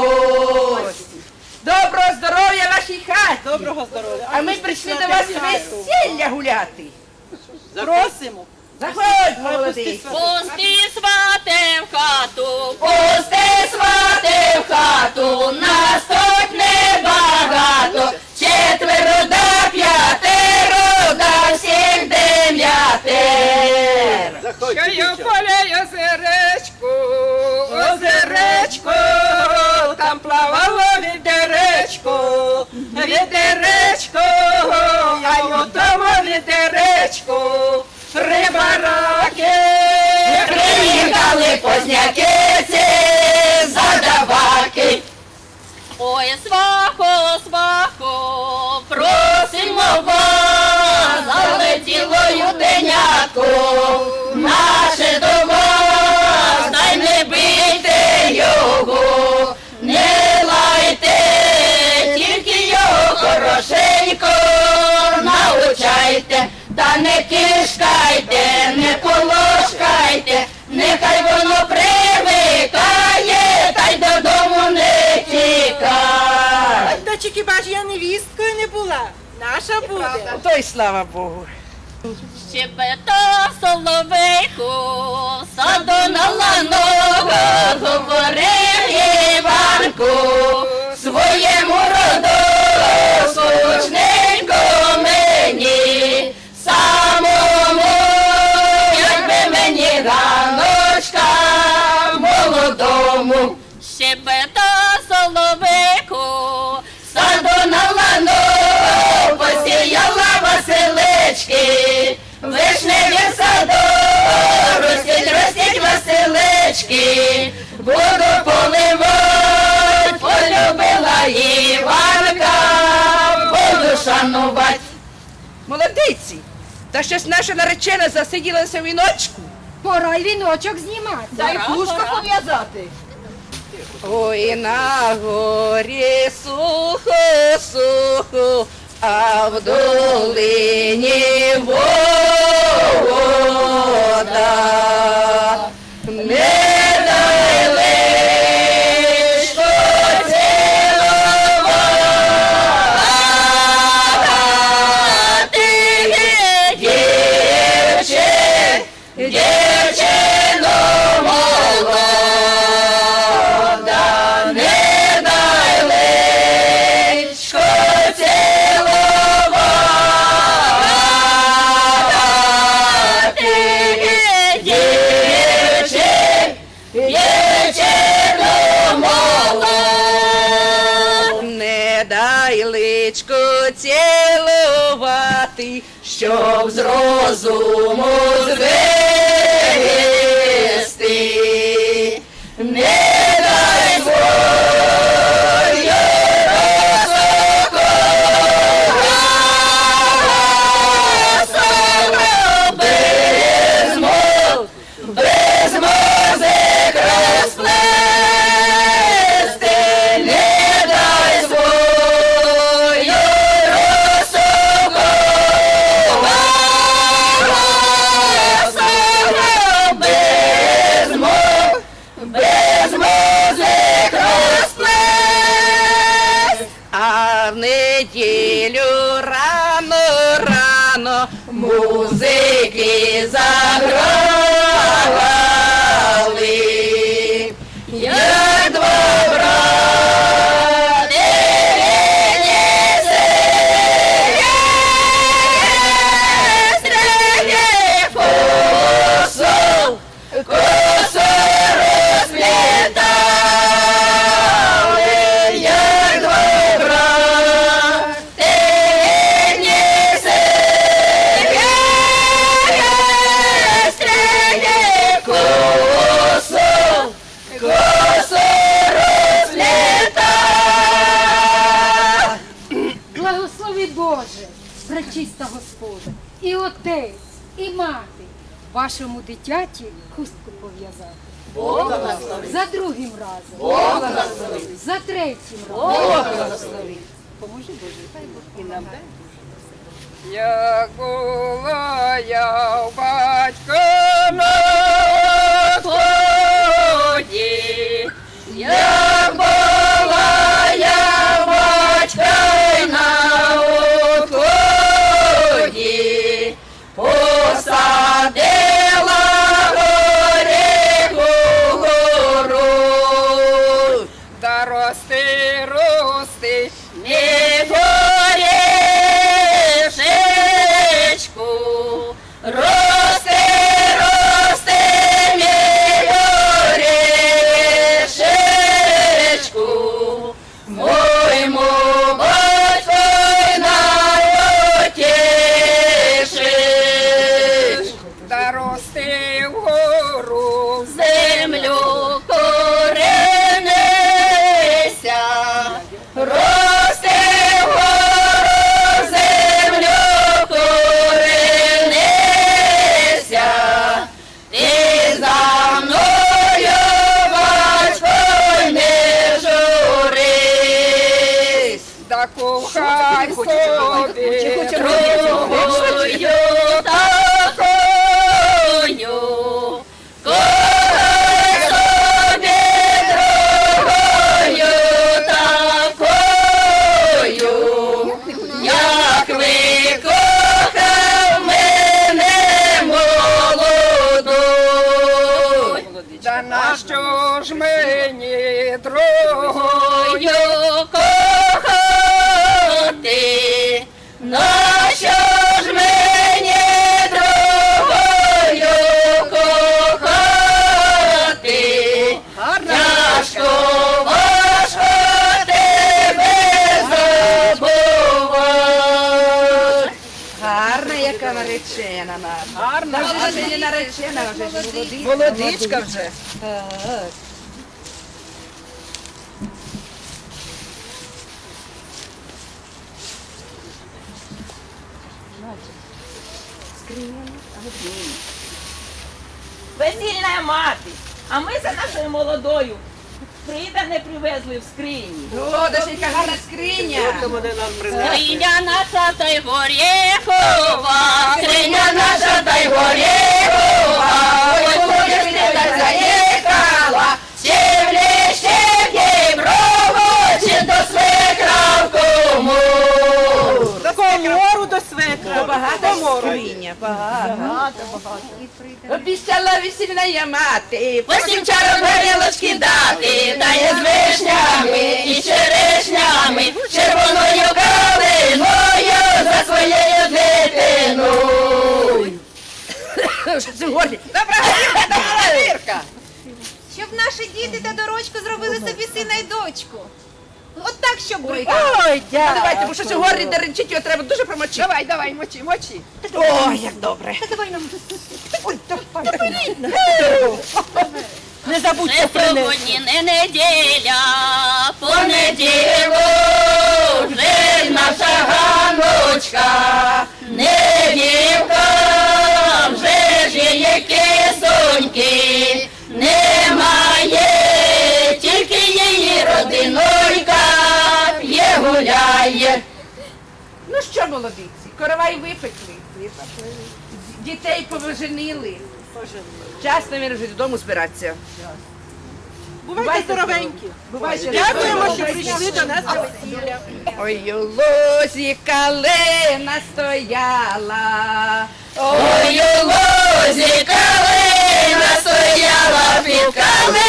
гості. Доброго здоров'я вашій хаті! Доброго здоров'я. А ми прийшли до вас весілля гуляти. Просимо. Заходь, молодий. Пусти свати в хату, Пусти свати в хату, нас тут небагато, четверо до п'ятеро, до всіх дев'ятер. Що я поля тому відеречку, три бараки. Приїхали позняки, ці задаваки. ой, свахо, свахо, просимо вас, Залетіло ютенятко, наше до вас, дай не бийте його, Наша. То й слава Богу. щебета соловейку, саду на ланогу, говорив Іванку своєму роду, слушненько Василички, буду поливать, полюбила Іванка, буду шанувати. Молодиці, та щось наша наречена засиділася в віночку. Пора й віночок знімати. Та й хустку пов'язати. Ой, на горі сухо, сухо, а в долині вода. Личко цілувати, щоб з розуму звести. В неділю рано, рано музики заграли. Вашому дитяті хустку пов'язати. Бог благослови. За другим разом, Бог благослови. за третім разом. Бог благослови. Поможи Боже, хай Бог допомагає. Як була я в батька Гарна наречена наша. Гарна, Та вже не наречена, вже ж молодиця. молодичка вже. Так. Весільна мати, а ми за нашою молодою не привезли в скрині. О, да ще яка гарна скриня. Скриня наша та й горєхова, скриня наша та й горєхова, ой, Боже, ти так заїхала, чи в ліще чи до свекра в кому. До комору до свекра. Багата скриня, багата. Обіцяла весільна мати. Восім чарок горілочки дати, та є з вишнями і черешнями, червоною калиною за своєю дитиною. Добра гірка, добра гірка. Щоб наші діти та дорочку зробили собі сина й дочку. От так, щоб Ой, було. Ой, Ну, давайте, бо що це горді деренчить, його треба дуже промочити. Давай, давай, мочи, мочи. Ой, як добре. Не забудь, Це сьогодні не неділя, понеділок, вже наша ганочка, недівка, вже ж її кисоньки, немає, тільки її родинонька п'є гуляє. Ну що, молодиці, коровай випекли. Дітей повиженили. Час, він вже додому збиратися. Бувайте здоровенькі. Бувайте. Дякуємо, що прийшли до нас на весілля. Ой, у лозі калина стояла. Ой, у лозі калина стояла під калиною,